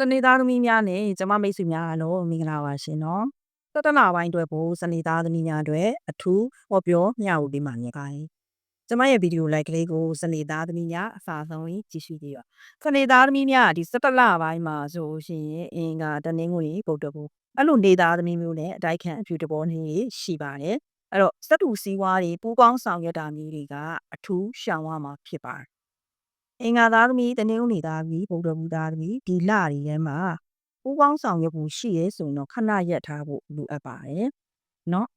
စနေသားသမီးများနဲ့ကျမမိတ်ဆွေများအားလုံးမင်္ဂလာပါရှင်နော်။တတနာပိုင်းအတွက်ပို့စနေသားသမီးများအတွက်အထူးဟောပြောမျှဝေပေးမှာမြင်ပါတယ်။ကျမရဲ့ဗီဒီယိုလိုက်ကလေးကိုစနေသားသမီးများအစာဆုံးကြည့်ရှုကြပါ။စနေသားသမီးများဒီစတလပိုင်းမှာဆိုရှင်အင်္ဂါတနင်္ဂနွေပုတ်တကူအဲ့လိုနေသားသမီးမျိုးနဲ့အတိုက်ခံအဖြူတဘောနေရှိပါတယ်။အဲ့တော့စတူစည်းဝါးတွေပူပေါင်းဆောင်ရွက်တာမျိုးတွေကအထူးရှောင်ရမှာဖြစ်ပါတယ် အင်္ဂါသားသမီးတနင်္ဂနွေသားသမီးဗုဒ္ဓဘူးသားသမီးဒီလတွေထဲမှာပူပေါင်းဆောင်ရွက်ဖို့ရှိရဲဆိုရင်တော့ခဏရက်ထားဖို့လိုအပ်ပါတယ်เนาะ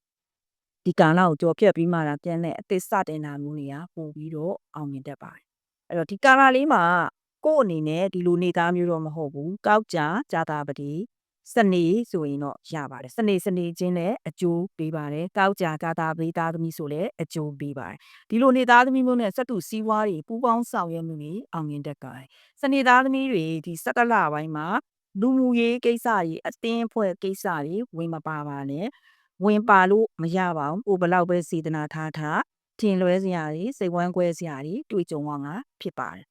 ဒီကာလကိုကြော်ဖြတ်ပြီးမှလာပြန်တဲ့အသစ်စတင်တာမျိုးတွေကပို့ပြီးတော့အောင်မြင်တတ်ပါတယ်အဲ့တော့ဒီကာလလေးမှာကို့အနေနဲ့ဒီလိုနေသားမျိုးတော့မဟုတ်ဘူးကောက်ကြကြာတာပတိ စနေဆိုရင်တော့ရပါတယ်စနေစနေချင်းလည်းအကျိုးပေးပါတယ်ကောက်ကြကာတာပတိသားသမီးဆိုလည်းအကျိုးပေးပါတယ်ဒီလိုနေသားသမီးမျိုးနဲ့စက်တူစီးပွားတွေပူးပေါင်းဆောင်ရွက်မှုတွေအောင်မြင်တတ်ပါတယ်စနေသားသမီးတွေဒီစက်ကလပိုင်းမှာလူမှုရေးကိစ္စတွေအတင်းဖွဲ့ကိစ္စတွေဝင်မပါပါနဲ့ဝင်ပါလို့မရပါဘူးကိုဘလောက်ပဲစေတနာထားထားထင်လွဲစရာတွေစိတ်ဝမ်းကွဲစရာတွေတွေ့ကြုံရမှာဖြစ်ပါတယ်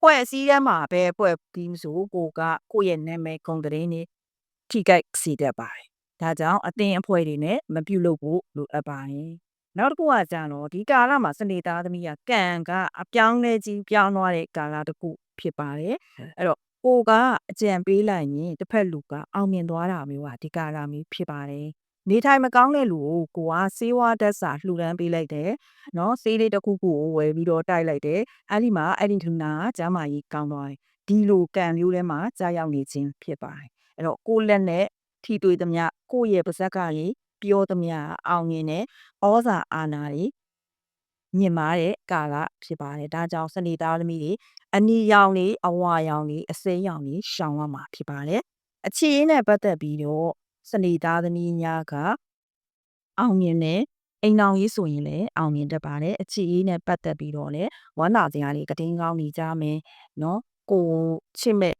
ဖွဲ့အစည်းထဲမှာပဲဖွဲ့ပြီးမဆိုကိုကကိုယ့်ရဲ့နာမည်ဂုဏ်သတင်းတွေ ထိခိုက်စေတတ်ပါတယ်။ဒါကြောင့်အသင်းအဖွဲ့တွေနဲ့မပြုလုပ်ဖို့လိုအပ်ပါတယ်။နောက်တစ်ခုကကြတော့ဒီကာလမှာစနေသားသမီးကကံကအပြောင်းလဲကြီးပြောင်းသွားတဲ့ကာလတစ်ခုဖြစ်ပါတယ်။အဲ့တော့ကိုကအကြံပေးလိုက်ရင်တစ်ဖက်လူကအောင်မြင်သွားတာမျိုးဟာဒီကာလမျိုးဖြစ်ပါတယ်။နေထိုင်မကောင်းတဲ့လူကိုကိုကဆေးဝါးတက်စာလှူဒန်းပေးလိုက်တယ်။နော်ဆေးလေးတစ်ခုခုကိုဝယ်ပြီးတော့တိုက်လိုက်တယ်။အဲ့ဒီမှာအဲ့ဒီလူနာကကျမ်းမာရေးကောင်းသွားတယ်။ဒီလိုကံမျိုးထဲမှာကြာရောက်နေခြင်းဖြစ်ပါတယ် အဲ့တော့ကိုလက်နဲ့ထီတွေ့သမျှကိုယ့်ရဲ့ပါဇက်ကကြီးပြောသမျှအောင်မြင်တဲ့ဩဇာအာဏာတွေမြင့်မားတဲ့ကာလဖြစ်ပါတယ်ဒါကြောင့်စနေသားသမီးတွေအနီရောင်တွေအဝါရောင်တွေအစိမ်းရောင်တွေရှောင်ရမှာဖြစ်ပါတယ်အခြေရင်းနဲ့ပတ်သက်ပြီးတော့စနေသားသမီးများကအောင်မြင်တဲ့အိမ်အောင်ရေးဆိုရင်လည်းအောင်မြင်တတ်ပါတယ်အခြေအေးနဲ့ပတ်သက်ပြီးတော့လည်းဝမ်းသာစရာလေးကတင်းကောင်းနေကြမယ်เนาะကိုချစ်မဲ့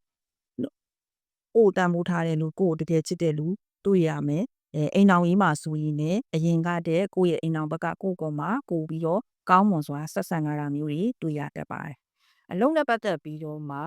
ကိုတန်ဖိုးထားတဲ့လူကိုတကယ်ချစ်တဲ့လူတွေ့ရမယ်အဲအိမ်အောင်ရေးမှာဆိုရင်လည်းအရင်ကတည်းကိုယ့်ရဲ့အိမ်အောင်ဘက်ကကိုယ့်ကောင်မှာကိုပြီးတော့ကောင်းမွန်စွာဆက်ဆံကြတာမျိုးတွေတွေ့ရတတ်ပါတယ်အလုံးနဲ့ပတ်သက်ပြီးတော့မှ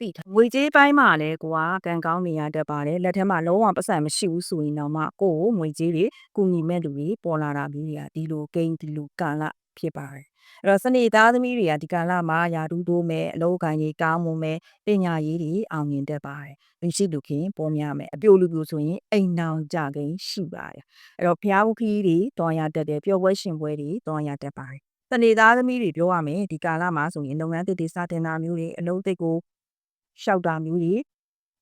သိထားငွေကြေးပိုင်းမှာလည်းကိုကကံကောင်းနေရတတ်ပါတယ်လက်ထဲမှာလုံးဝပတ်စံမရှိဘူးဆိုရင်တော့မှကိုကိုငွေကြေးတွေကူညီမဲ့လူတွေပေါ်လာတာမျိုးတွေကဒီလိုကိန်းဒီလိုကာလ ဖြစ်ပါတယ်အဲ့တော့စနေသားသမီးတွေကဒီကာလမှာယာတူးတိုးမဲ့အလုပ်ကိုင်ကြီးကောင်းမွန်မဲ့ပညာရေးတွေအောင်မြင်တတ်ပါတယ်လူရှိလူခင်ပေါ်များမယ်အပြိုလူပြိုဆိုရင်အိမ်နောင်ကြကိန်းရှိပါတယ်အဲ့တော့ဖျားဘူးခီးတွေတွန်ရတတ်တယ်ပျော်ပွဲရှင်ပွဲတွေတွန်ရတတ်ပါတယ်စနေသားသမီးတွေပြောရမယ်ဒီကာလမှာဆိုရင်လုပ်ငန်းသစ်တွေစတင်တာမျိုးတွေအလုပ်သစ်ကိုရှောက်တာမျိုးတွေ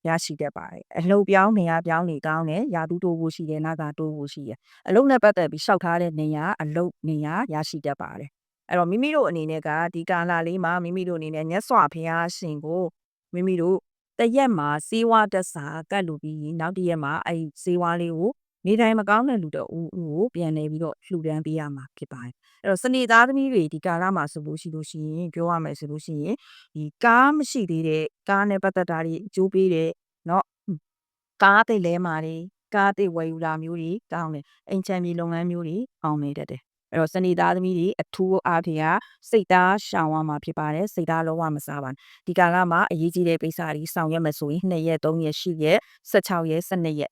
ရရှိတတ်ပါတယ်အလုပ်ပြောင်းနေရာပြောင်းနေကောင်းတယ်ရာတူးတိုးဖို့ရှိတယ်နာကတိုးဖို့ရှိတယ်အလုပ်နဲ့ပတ်သက်ပြီးရှောက်ထားတဲ့နေရာအလုပ်နေရာရရှိတတ်ပါတယ်အဲ့တော့မိမိတို့အနေနဲ့ကဒီကာလလေးမှာမိမိတို့အနေနဲ့မြတ်စွာဘုရားရှင်ကိုမိမိတို့တရက်မှာစေဝါတက်စာကတ်လူပြီးနောက်တစ်ရက်မှာအဲ့စေဝါလေးကို နေတိုင်းမကောင်းတဲ့လူတို့ဦးဦးကိုပြန်နေပြီးတော့လှူဒန်းပေးရမှာဖြစ်ပါတယ်အဲ့တော့စနေသားသမီးတွေဒီကာလမှာဆိုလို့ရှိလို့ရှိရင်ပြောရမယ်ဆိုလို့ရှိရင်ဒီကားမရှိသေးတဲ့ကားနဲ့ပတ်သက်တာတွေအကျိုးပေးတဲ့เนาะကားတိတ်လဲမာတွေကားတိတ်ဝယ်ယူတာမျိုးတွေကောင်းတယ်အိမ်ချမ်းမြေလုပ်ငန်းမျိုးတွေအောင်နေတတ်တယ်အဲ့တော့စနေသားသမီးတွေအထူးအားဖြင့်စိတ်သားရှောင်ရမှာဖြစ်ပါတယ်စိတ်သားလုံးဝမစားပါနဲ့ဒီကာလမှာအရေးကြီးတဲ့ကိစ္စတွေဆောင်ရွက်မယ်ဆိုရင်2ရက်3ရက်10ရက်16ရက်12ရက်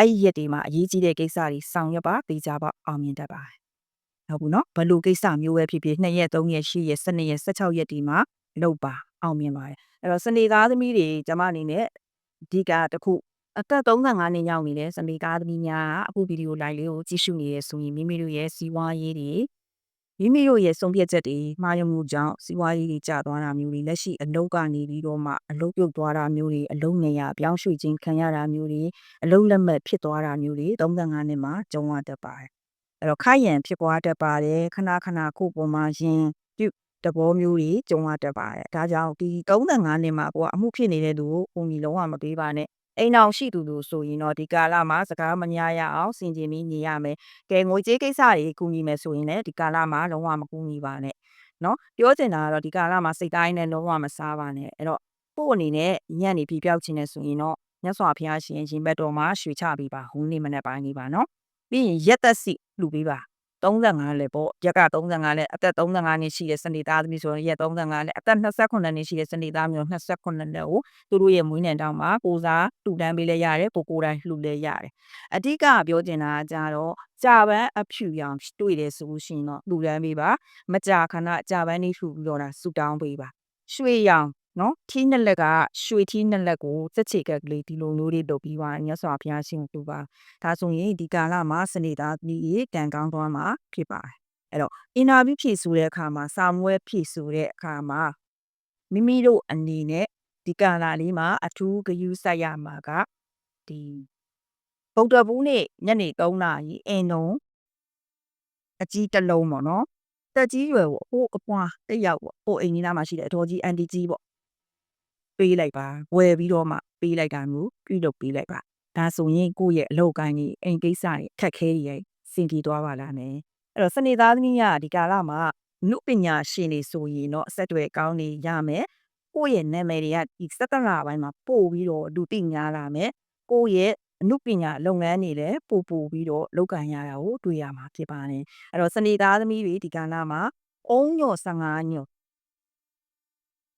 အဲ့ဒီရက်တွေမှာအရေးကြီးတဲ့ကိစ္စတွေဆောင်ရွက်ပါပေးကြပါအောင်မြင်တတ်ပါတယ်ဟုတ်ဘူးနော်ဘလို့ကိစ္စမျိုးပဲဖြစ်ဖြစ်2ရက်3ရက်10ရက်12ရက်16ရက်ဒီမှာလုပ်ပါအောင်မြင်ပါတယ်အဲ့တော့စနေသားသမီးတွေကျမအနေနဲ့အဓိကတစ်ခုအသက်35နှစ်ရောက်နေတဲ့စနေသားသမီးများကအခုဗီဒီယိုလိုင်းလေးကိုကြည့်ရှုနေရဆိုရင်မိမိတို့ရဲ့စီးပွားရေးတွေ မိမိတို့ရဲ့ဆုံးဖြတ်ချက်တွေမှားယွင်းမှုကြောင့်စီးပွားရေးတွေကျသွားတာမျိုးတွေလက်ရှိအလုပ်ကနေပြီးတော့မှအလုပ်ပြုတ်သွားတာမျိုးတွေအလုပ်နေရပြောင်းရွှေ့ခြင်းခံရတာမျိုးတွေအလုပ်လက်မဲ့ဖြစ်သွားတာမျိုးတွေ35နှစ်မှာကြုံရတတ်ပါတယ်အဲ့တော့ခိုက်ရန်ဖြစ်ပွားတတ်ပါတယ်ခဏခဏကိုယ်ပေါ်မှာရင်ပြုတဘောမျိုးတွေကြုံရတတ်ပါတယ်ဒါကြောင့်ဒီ35နှစ်မှာကိုကအမှုဖြစ်နေတဲ့သူကိုပုံကြီးလုံးဝမပေးပါနဲ့ အိမ်အောင်ရှိသူလို့ဆိုရင်တော့ဒီကာလမှာစကားမများရအောင်စင်ကြင်ပြီးညီရမယ်။ကဲငွေကြေးကိစ္စတွေကူညီမယ်ဆိုရင်လည်းဒီကာလမှာလုံးဝမကူညီပါနဲ့။နော်ပြောချင်တာကတော့ဒီကာလမှာစိတ်တိုင်းနဲ့လုံးဝမစားပါနဲ့။အဲ့တော့ကို့အနေနဲ့ညံ့နေပြီးပြောက်ချင်နေဆိုရင်တော့မြတ်စွာဘုရားရှင်ရင်ဘတ်တော်မှာရွှေချပေးပါဟိုးနေမနဲ့ပိုင်းလေးပါနော်။ပြီးရင်ရက်သက်စီလှူပေးပါ 35လည်းပေါ့ရက်က35လည်းအသက်35နှစ်ရှိတဲ့စနေသားသမီးဆိုရင်ရက်35လည်းအသက်28နှစ်ရှိတဲ့စနေသားမျိုး28နှစ်ကိုသူတို့ရဲ့မွေးနေ့တောင်မှာကိုစားတူတန်းပေးလဲရတယ်ပိုကိုယ်တိုင်လှူလဲရတယ်အဓိကပြောချင်တာကကြတော့ကြာပန်းအဖြူရောင်တွေ့တယ်ဆိုလို့ရှိရင်တော့လှူတန်းပေးပါမကြာခဏကြာပန်းလေးလှူပြီးတော့ဆူတောင်းပေးပါရွှေရောင် နော်ထီးနှစ်လက်ကရွှေထီးနှစ်လက်ကိုစက်ချေကက်ကလေးဒီလိုမျိုးလေးလုပ်ပြီးပါမြတ်စွာဘုရားရှင်ကိုပါဒါဆိုရင်ဒီကာလမှာစနေသားသမီးရေကံကောင်းသွားမှာဖြစ်ပါတယ်အဲ့တော့အင်တာဗျူးဖြည့်ဆိုတဲ့အခါမှာစာမွဲဖြည့်ဆိုတဲ့အခါမှာမိမိတို့အနေနဲ့ဒီကာလလေးမှာအထူးဂရုစိုက်ရမှာကဒီဗုဒ္ဓဘူးနေ့ညနေ3နာရီအင်နုံအကြီးတစ်လုံးပေါ့နော်တက်ကြီးရွယ်ပေါ့ဟိုအပွားတစ်ယောက်ပေါ့ဟိုအိမ်ကြီးနားမှာရှိတဲ့အတော်ကြီးအန်တီကြီးပေါ့ ပေးလိုက်ပါဝယ်ပြီးတော့မှပေးလိုက်တာမျိုးပြုလုပ်ပေးလိုက်ပါဒါဆိုရင်ကိုယ့်ရဲ့အလုပ်ကိုင်းကြီးအိမ်ကိစ္စတွေအခက်ခဲတွေစင်ပြေသွားပါလားမယ်အဲ့တော့စနေသားသမီးကဒီကာလမှာနုပညာရှင်တွေဆိုရင်တော့အဆက်အသွယ်ကောင်းနေရမယ်ကိုယ့်ရဲ့နာမည်တွေကဒီစက်တလာပိုင်းမှာပို့ပြီးတော့လူသိများလာမယ်ကိုယ့်ရဲ့အမှုပညာလုပ်ငန်းတွေလည်းပို့ပို့ပြီးတော့လုပ်ကိုင်ရတာကိုတွေ့ရမှာဖြစ်ပါတယ်အဲ့တော့စနေသားသမီးတွေဒီကာလမှာအုံညော်15ညော်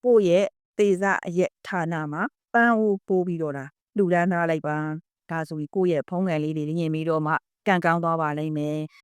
ကိုယ့်ရဲ့ သေစအရက်ဌာနမှာပန်းဦးပို့ပြီးတော့တာလူဒန်းထားလိုက်ပါဒါဆိုပြီးကိုယ့်ရဲ့ဖုံးကန်လေးတွေရင်ပြီးတော့မှကံကောင်းသွားပါလိမ့်မယ်